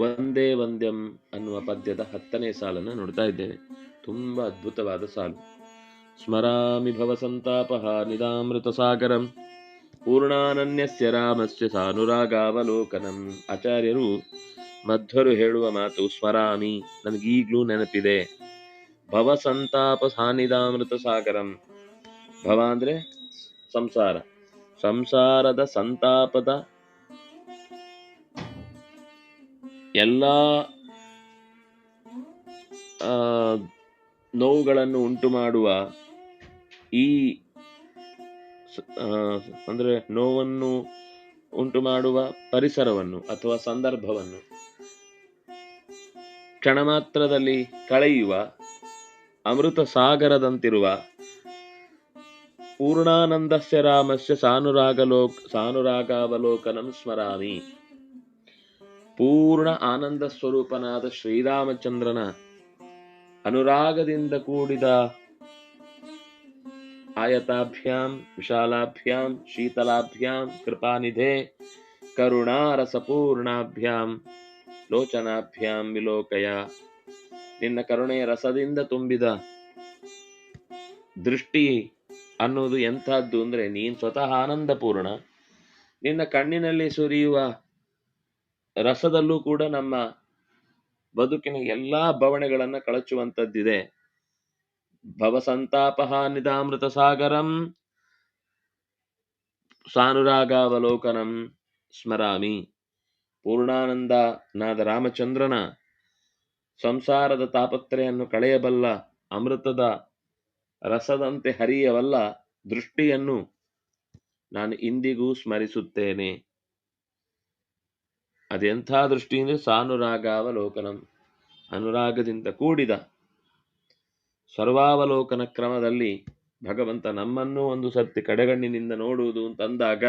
ಒಂದೇ ವಂದ್ಯಂ ಅನ್ನುವ ಪದ್ಯದ ಹತ್ತನೇ ಸಾಲನ್ನು ನೋಡ್ತಾ ಇದ್ದೇವೆ. ತುಂಬಾ ಅದ್ಭುತವಾದ ಸಾಲು. ಸ್ಮರಾಮಿ ಭವ ಸಂತಾಪ ನಿದಾಮೃತ ಸಾಗರಂ, ಪೂರ್ಣಾನನ್ಯಸ್ಯ ರಾಮಸ್ಯ ಸಾನುರಾಗಾವಲೋಕನಂ. ಆಚಾರ್ಯರು ಮಧ್ವರು ಹೇಳುವ ಮಾತು ಸ್ಮರಾಮಿ, ನನಗೀಗ್ಲೂ ನೆನಪಿದೆ. ಭವ ಸಂತಾಪ ಸಾನಿದಾಮೃತ ಸಾಗರಂ. ಭವ ಅಂದ್ರೆ ಸಂಸಾರ. ಸಂಸಾರದ ಸಂತಾಪದ ಎಲ್ಲ ನೋವುಗಳನ್ನು ಉಂಟು ಮಾಡುವ ಈ ಅಂದ್ರೆ ನೋವನ್ನು ಉಂಟು ಮಾಡುವ ಪರಿಸರವನ್ನು ಅಥವಾ ಸಂದರ್ಭವನ್ನು ಕ್ಷಣ ಮಾತ್ರದಲ್ಲಿ ಕಳೆಯುವ ಅಮೃತ ಸಾಗರದಂತಿರುವ ಪೂರ್ಣಾನಂದಸ್ಯ ರಾಮಸ್ಯ ಸಾನುರಾಗಲೋಕ್, ಸಾನುರಾಗಾವಲೋಕನಂ ಸ್ಮರಾಮಿ. ಪೂರ್ಣ ಆನಂದ ಸ್ವರೂಪನಾದ ಶ್ರೀರಾಮಚಂದ್ರನ ಅನುರಾಗದಿಂದ ಕೂಡಿದ ಆಯತಾಭ್ಯಾಂ, ವಿಶಾಲಾಭ್ಯಾಂ, ಶೀತಲಾಭ್ಯಾಂ, ಕೃಪಾನಿಧೆ, ಕರುಣಾರಸಪೂರ್ಣಾಭ್ಯಾಂ, ಲೋಚನಾಭ್ಯಾಂ ವಿಲೋಕಯ. ನಿನ್ನ ಕರುಣೆಯ ರಸದಿಂದ ತುಂಬಿದ ದೃಷ್ಟಿ ಅನ್ನೋದು ಎಂಥದ್ದು ಅಂದರೆ ನೀನು ಸ್ವತಃ ಆನಂದಪೂರ್ಣ. ನಿನ್ನ ಕಣ್ಣಿನಲ್ಲಿ ಸುರಿಯುವ ರಸದಲ್ಲೂ ಕೂಡ ನಮ್ಮ ಬದುಕಿನ ಎಲ್ಲಾ ಬವಣೆಗಳನ್ನ ಕಳಚುವಂತದ್ದಿದೆ. ಭವಸಂತಾಪಹ ನಿಧಾಮೃತ ಸಾಗರಂ, ಸಾನುರಾಗಾವಲೋಕನಂ ಸ್ಮರಾಮಿ. ಪೂರ್ಣಾನಂದ ನಾದ ರಾಮಚಂದ್ರನ ಸಂಸಾರದ ತಾಪತ್ರೆಯನ್ನು ಕಳೆಯಬಲ್ಲ ಅಮೃತದ ರಸದಂತೆ ಹರಿಯವಲ್ಲ ದೃಷ್ಟಿಯನ್ನು ನಾನು ಇಂದಿಗೂ ಸ್ಮರಿಸುತ್ತೇನೆ. ಅದೆಂಥ ದೃಷ್ಟಿ ಅಂದರೆ ಸಾನುರಾಗಾವಲೋಕನಂ? ಅನುರಾಗದಿಂದ ಕೂಡಿದ ಸರ್ವಾವಲೋಕನ ಕ್ರಮದಲ್ಲಿ ಭಗವಂತ ನಮ್ಮನ್ನು ಒಂದು ಸರ್ತಿ ಕಡೆಗಣ್ಣಿನಿಂದ ನೋಡುವುದು ಅಂತಂದಾಗ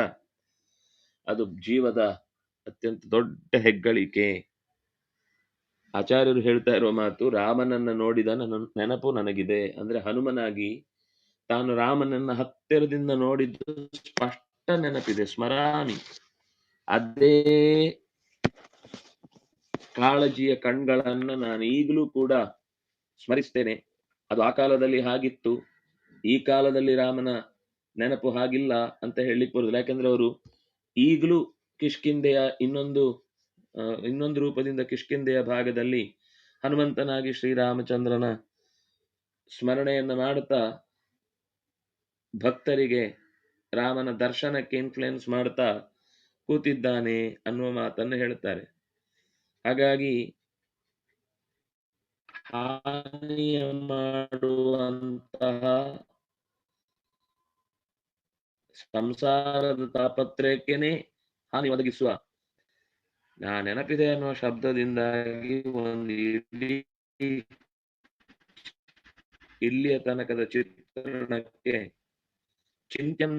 ಅದು ಜೀವದ ಅತ್ಯಂತ ದೊಡ್ಡ ಹೆಗ್ಗಳಿಕೆ. ಆಚಾರ್ಯರು ಹೇಳ್ತಾ ಇರುವ ಮಾತು, ರಾಮನನ್ನ ನೋಡಿದ ನನ್ನ ನೆನಪು ನನಗಿದೆ. ಅಂದ್ರೆ ಹನುಮನಾಗಿ ತಾನು ರಾಮನನ್ನ ಹತ್ತಿರದಿಂದ ನೋಡಿದ್ದು ಸ್ಪಷ್ಟ ನೆನಪಿದೆ ಸ್ಮರಾಮಿ ಅದೇ ಕಾಳಜಿಯ ಕಣ್ಗಳನ್ನ ನಾನು ಈಗಲೂ ಕೂಡ ಸ್ಮರಿಸ್ತೇನೆ. ಅದು ಆ ಕಾಲದಲ್ಲಿ ಹಾಗಿತ್ತು. ಈ ಕಾಲದಲ್ಲಿ ರಾಮನ ನೆನಪು ಹಾಗಿಲ್ಲ ಅಂತ ಹೇಳಲಿಕ್ಕೆ ಬರುದಿಲ್ಲ ಯಾಕಂದ್ರೆ ಅವರು ಈಗಲೂ ಕಿಷ್ಕಿಂದೆಯ ಇನ್ನೊಂದು ಇನ್ನೊಂದು ರೂಪದಿಂದ ಕಿಷ್ಕಿಂದೆಯ ಭಾಗದಲ್ಲಿ ಹನುಮಂತನಾಗಿ ಶ್ರೀರಾಮಚಂದ್ರನ ಸ್ಮರಣೆಯನ್ನ ಮಾಡುತ್ತಾ ಭಕ್ತರಿಗೆ ರಾಮನ ದರ್ಶನಕ್ಕೆ ಇನ್ಫ್ಲುಯೆನ್ಸ್ ಮಾಡ್ತಾ ಕೂತಿದ್ದಾನೆ ಅನ್ನುವ ಮಾತನ್ನು ಹೇಳ್ತಾರೆ ಹಾಗಾಗಿ ಹಾನಿಯ ಮಾಡುವಂತಹ ಸಂಸಾರದ ತಾಪತ್ರಯಕ್ಕೇನೆ ಹಾನಿ ಒದಗಿಸುವ. ನಾ ನೆನಪಿದೆ ಅನ್ನುವ ಶಬ್ದದಿಂದಾಗಿ ಒಂದು ಇಡೀ ಇಲ್ಲಿಯ ತನಕದ ಚಿತ್ರಣಕ್ಕೆ ಚಿಂತ್ಯಂ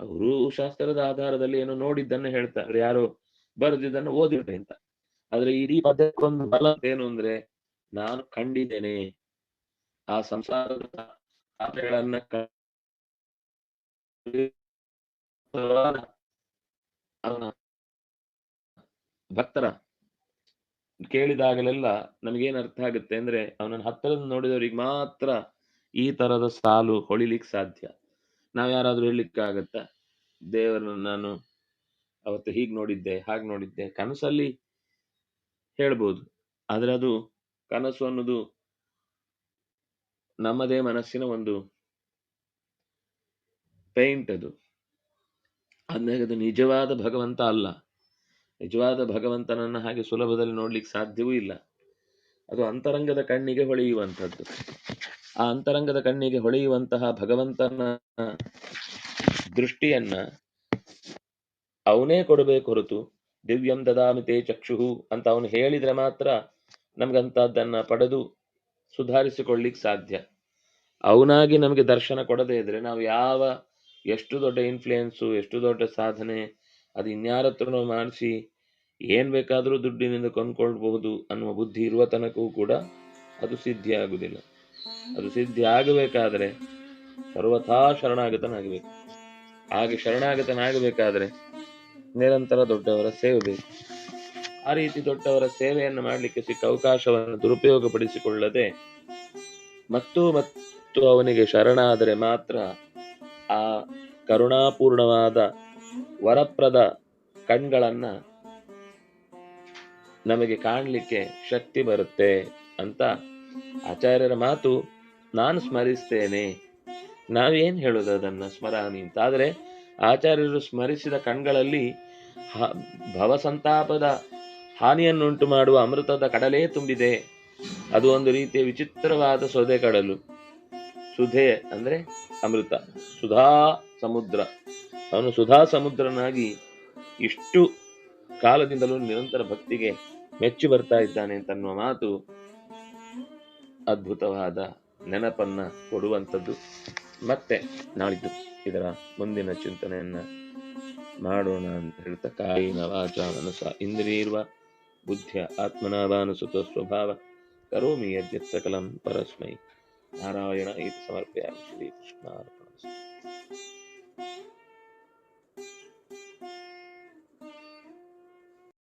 ಅವರು ಶಾಸ್ತ್ರದ ಆಧಾರದಲ್ಲಿ ಏನೋ ನೋಡಿದ್ದನ್ನ ಹೇಳ್ತಾರೆ. ಯಾರು ಬರೆದಿದ್ದನ್ನು ಓದಿರ್ತಾರೆ ಅಂತ. ಆದ್ರೆ ಇಡೀ ಪದ್ಯಕ್ಕೊಂದು ಬಲ ಏನು ಅಂದ್ರೆ ನಾನು ಕಂಡಿದ್ದೇನೆ. ಆ ಸಂಸಾರದ ಅವನ ಭಕ್ತರ ಕೇಳಿದಾಗಲೆಲ್ಲ ನಮಗೇನ್ ಅರ್ಥ ಆಗುತ್ತೆ ಅಂದ್ರೆ ಅವನನ್ನ ಹತ್ತಿರದ ನೋಡಿದವರಿಗೆ ಮಾತ್ರ ಈ ತರದ ಸಾಲು ಹೊಳಿಲಿಕ್ಕೆ ಸಾಧ್ಯ. ನಾವ್ ಯಾರಾದ್ರೂ ಹೇಳಲಿಕ್ಕಾಗತ್ತಾ? ದೇವರನ್ನ ನಾನು ಅವತ್ತು ಹೀಗೆ ನೋಡಿದ್ದೆ, ಹಾಗೆ ನೋಡಿದ್ದೆ, ಕನಸಲ್ಲಿ ಹೇಳ್ಬೋದು. ಆದರೆ ಅದು ಕನಸು ಅನ್ನೋದು ನಮ್ಮದೇ ಮನಸ್ಸಿನ ಒಂದು ಪೇಂಟ್ ಅದು. ಅಂದಾಗ ಅದು ನಿಜವಾದ ಭಗವಂತ ಅಲ್ಲ. ನಿಜವಾದ ಭಗವಂತನನ್ನ ಹಾಗೆ ಸುಲಭದಲ್ಲಿ ನೋಡ್ಲಿಕ್ಕೆ ಸಾಧ್ಯವೂ ಇಲ್ಲ. ಅದು ಅಂತರಂಗದ ಕಣ್ಣಿಗೆ ಹೊಳೆಯುವಂಥದ್ದು. ಆ ಅಂತರಂಗದ ಕಣ್ಣಿಗೆ ಹೊಳೆಯುವಂತಹ ಭಗವಂತನ ದೃಷ್ಟಿಯನ್ನ ಅವನೇ ಕೊಡಬೇಕು ಹೊರತು ದಿವ್ಯಂ ದದಾಮಿತೆ ಚಕ್ಷುಹು ಅಂತ ಅವನು ಹೇಳಿದ್ರೆ ಮಾತ್ರ ನಮ್ಗಂತದ್ದನ್ನ ಪಡೆದು ಸುಧಾರಿಸಿಕೊಳ್ಳಿಕ್ ಸಾಧ್ಯ. ಅವನಾಗಿ ನಮಗೆ ದರ್ಶನ ಕೊಡದೇ ಇದ್ರೆ ನಾವು ಯಾವ, ಎಷ್ಟು ದೊಡ್ಡ ಇನ್ಫ್ಲೂಯೆನ್ಸು ಎಷ್ಟು ದೊಡ್ಡ ಸಾಧನೆ, ಅದು ಇನ್ಯಾರತ್ರನೋ ಮಾಡಿಸಿ ಏನ್ ಬೇಕಾದರೂ ದುಡ್ಡಿನಿಂದ ಕೊಂಡ್ಕೊಳ್ಬಹುದು ಅನ್ನುವ ಬುದ್ಧಿ ಇರುವ ತನಕವೂ ಕೂಡ ಅದು ಸಿದ್ಧಿಯಾಗುವುದಿಲ್ಲ. ಅದು ಸಿದ್ಧಿ ಆಗಬೇಕಾದ್ರೆ ಸರ್ವಥಾ ಶರಣಾಗತನಾಗಬೇಕು. ಹಾಗೆ ಶರಣಾಗತನಾಗಬೇಕಾದ್ರೆ ನಿರಂತರ ದೊಡ್ಡವರ ಸೇವೆ ಬೇಕು. ಆ ರೀತಿ ದೊಡ್ಡವರ ಸೇವೆಯನ್ನು ಮಾಡಲಿಕ್ಕೆ ಸಿಕ್ಕ ಅವಕಾಶವನ್ನು ದುರುಪಯೋಗಪಡಿಸಿಕೊಳ್ಳದೆ ಮತ್ತು ಮತ್ತು ಅವನಿಗೆ ಶರಣಾದರೆ ಮಾತ್ರ ಆ ಕರುಣಾಪೂರ್ಣವಾದ ವರಪ್ರದ ಕಣ್ಗಳನ್ನ ನಮಗೆ ಕಾಣಲಿಕ್ಕೆ ಶಕ್ತಿ ಬರುತ್ತೆ ಅಂತ ಆಚಾರ್ಯರ ಮಾತು ನಾನು ಸ್ಮರಿಸ್ತೇನೆ. ನಾವೇನ್ ಹೇಳೋದು ಅದನ್ನ ಸ್ಮರಾಮಿ ಅಂತ? ಆದರೆ ಆಚಾರ್ಯರು ಸ್ಮರಿಸಿದ ಕಣ್ಗಳಲ್ಲಿ ಭವಸಂತಾಪದ ಹಾನಿಯನ್ನುಂಟು ಮಾಡುವ ಅಮೃತದ ಕಡಲೇ ತುಂಬಿದೆ. ಅದು ಒಂದು ರೀತಿಯ ವಿಚಿತ್ರವಾದ ಸೊದೆ ಕಡಲು. ಸುಧೆ ಅಂದ್ರೆ ಅಮೃತ. ಸುಧಾ ಸಮುದ್ರ. ಅವನು ಸುಧಾ ಸಮುದ್ರನಾಗಿ ಇಷ್ಟು ಕಾಲದಿಂದಲೂ ನಿರಂತರ ಭಕ್ತಿಗೆ ಮೆಚ್ಚಿ ಬರ್ತಾ ಇದ್ದಾನೆ ಅಂತನ್ನುವ ಮಾತು ಅದ್ಭುತವಾದ ನೆನಪನ್ನ ಕೊಡುವಂಥದ್ದು. ಮತ್ತೆ ನಾಳಿದ್ದು ಇದರ ಮುಂದಿನ ಚಿಂತನೆಯನ್ನ ಮಾಡೋಣ ಅಂತ ಹೇಳ್ತಾ, ಕಾಯಿನ ವಾಚ ಮನಸ ಇಂದ್ರಿಯರ್ವ ಬುದ್ಧಿಯ ಸ್ವಭಾವ, ಕರೋಮಿ ಯದ್ಯತ್ ಸಕಲಂ ಪರಸ್ಮೈ. ನಾರಾಯಣ ಇದು ಶ್ರೀ ಶ್ರೀಕೃಷ್ಣ